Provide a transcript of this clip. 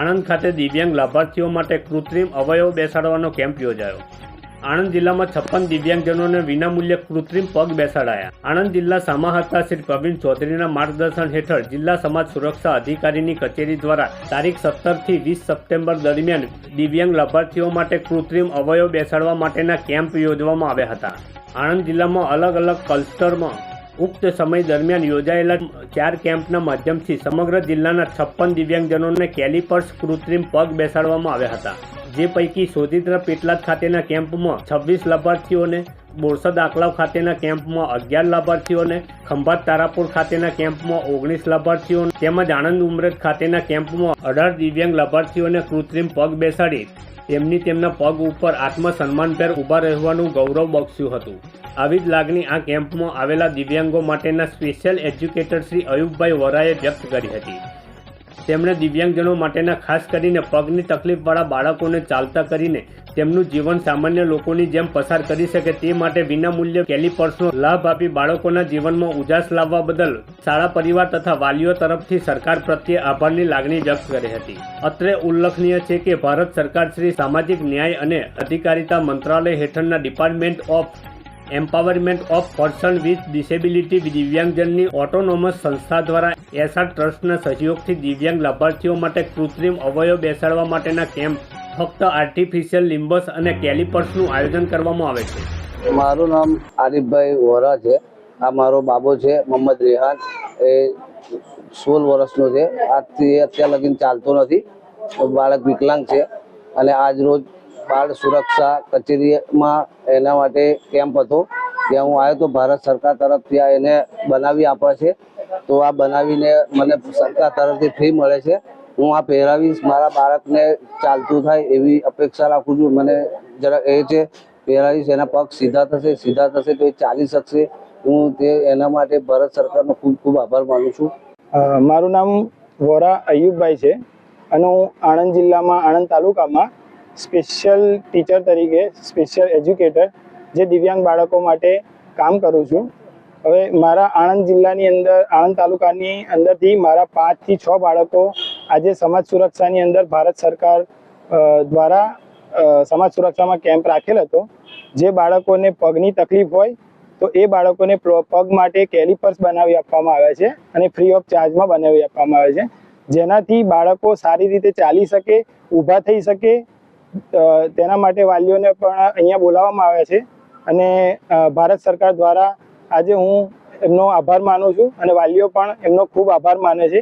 આણંદ ખાતે દિવ્યાંગ લાભાર્થીઓ માટે કૃત્રિમ અવયવ બેસાડવાનો કેમ્પ યોજાયો. આણંદ જિલ્લામાં છપ્પન દિવ્યાંગજનોને વિનામૂલ્યે કૃત્રિમ પગ બેસાડાયા. આણંદ જિલ્લા સામાહર્તા શ્રી પ્રવીણ ચૌધરીના માર્ગદર્શન હેઠળ જિલ્લા સમાજ સુરક્ષા અધિકારીની કચેરી દ્વારા તારીખ સત્તરથી વીસ સપ્ટેમ્બર દરમિયાન દિવ્યાંગ લાભાર્થીઓ માટે કૃત્રિમ અવયવ બેસાડવા માટેના કેમ્પ યોજવામાં આવ્યા હતા. આણંદ જિલ્લામાં અલગ અલગ ક્લસ્ટરમાં ઉક્ત સમય દરમિયાન યોજાયેલા ચાર કેમ્પના માધ્યમથી સમગ્ર જિલ્લાના છપ્પન દિવ્યાંગજનોને કેલિપર્સ કૃત્રિમ પગ બેસાડવામાં આવ્યા હતા. જે પૈકી સોજિત્રા પેટલાદ ખાતેના કેમ્પમાં છવ્વીસ લાભાર્થીઓને, બોરસદ આકલાવ ખાતેના કેમ્પમાં અગિયાર લાભાર્થીઓને, ખંભાત તારાપુર ખાતેના કેમ્પમાં ઓગણીસ લાભાર્થીઓ, તેમજ આણંદ ઉમરેઠ ખાતેના કેમ્પમાં અઢાર દિવ્યાંગ લાભાર્થીઓને કૃત્રિમ પગ બેસાડી તેમની તેમના પગ ઉપર આત્મસન્માનભેર ઊભા રહેવાનું ગૌરવ બક્ષ્યું હતું. આવી જ લાગણી આ કેમ્પમાં આવેલા દિવ્યાંગો માટેના સ્પેશિયલ એજ્યુકેટર શ્રી અયુબભાઈ વરાએ વ્યક્ત કરી હતી. તેમણે દિવ્યાંગજનો માટેના ખાસ કરીને પગની તકલીફવાળા બાળકોને ચાલતા કરીને તેમનું જીવન સામાન્ય લોકોની જેમ પસાર કરી શકે તે માટે વિનામૂલ્ય કેલિપર્સનો લાભ આપી બાળકોના જીવનમાં ઉજાસ લાવવા બદલ શાળા પરિવાર તથા વાલીઓ તરફથી સરકાર પ્રત્યે આભારની લાગણી વ્યક્ત કરી હતી. અત્રે ઉલ્લેખનીય છે કે ભારત સરકાર શ્રી સામાજિક ન્યાય અને અધિકારિતા મંત્રાલય હેઠળના department of empowerment of person with disability દિવ્યાંગજનની autonomous સંસ્થા દ્વારા એસઆર ટ્રસ્ટના સહયોગથી દિવ્યાંગ લાભાર્થીઓ માટે કૃત્રિમ અવયવ બેસાડવા માટેના કેમ્પ ફક્ત આર્ટિફિશિયલ લિમ્બસ અને કેલિપર્સનું આયોજન કરવામાં આવે છે. મારું નામ આરિફભાઈ વોરા છે. આ મારો બાબો છે, મોહમ્મદ રેહાન. એ સોળ વર્ષનો છે. આજથી અત્યાર લગીન ચાલતો નથી. બાળક વિકલાંગ છે. અને આજ રોજ બાળ સુરક્ષા કચેરીમાં એના માટે કેમ્પ હતો. ત્યાં હું આવ્યો તો ભારત સરકાર તરફથી આ એને બનાવી આપે છે. તો આ બનાવીને મને સરકાર તરફથી ફ્રી મળે છે. હું આ પહેરાવીશ, મારા બાળકને ચાલતું થાય એવી અપેક્ષા રાખું છું. મને જરા એ છે, પહેરાવીશ, એના પગ સીધા થશે સીધા થશે તો એ ચાલી શકશે. હું તે એના માટે ભારત સરકારનો ખૂબ ખૂબ આભાર માનું છું. મારું નામ વોરા અયુબભાઈ છે અને હું આણંદ જિલ્લામાં, આણંદ તાલુકામાં સ્પેશિયલ ટીચર તરીકે, સ્પેશિયલ એજ્યુકેટર, જે દિવ્યાંગ બાળકો માટે કામ કરું છું. હવે મારા આણંદ જિલ્લાની અંદર, આણંદ તાલુકાની અંદરથી મારા પાંચથી છ બાળકો આજે સમાજ સુરક્ષાની અંદર ભારત સરકાર દ્વારા સમાજ સુરક્ષામાં કેમ્પ રાખેલ હતો. જે બાળકોને પગની તકલીફ હોય, તો એ બાળકોને પગ માટે કેલિપર્સ બનાવી આપવામાં આવે છે અને ફ્રી ઓફ ચાર્જમાં બનાવી આપવામાં આવે છે. જેનાથી બાળકો સારી રીતે ચાલી શકે, ઊભા થઈ શકે તેના માટે વાલીઓને પણ અહીંયા બોલાવવામાં આવે છે. અને ભારત સરકાર દ્વારા આજે હું એમનો આભાર માનું છું અને વાલીઓ પણ એમનો ખૂબ આભાર માને છે.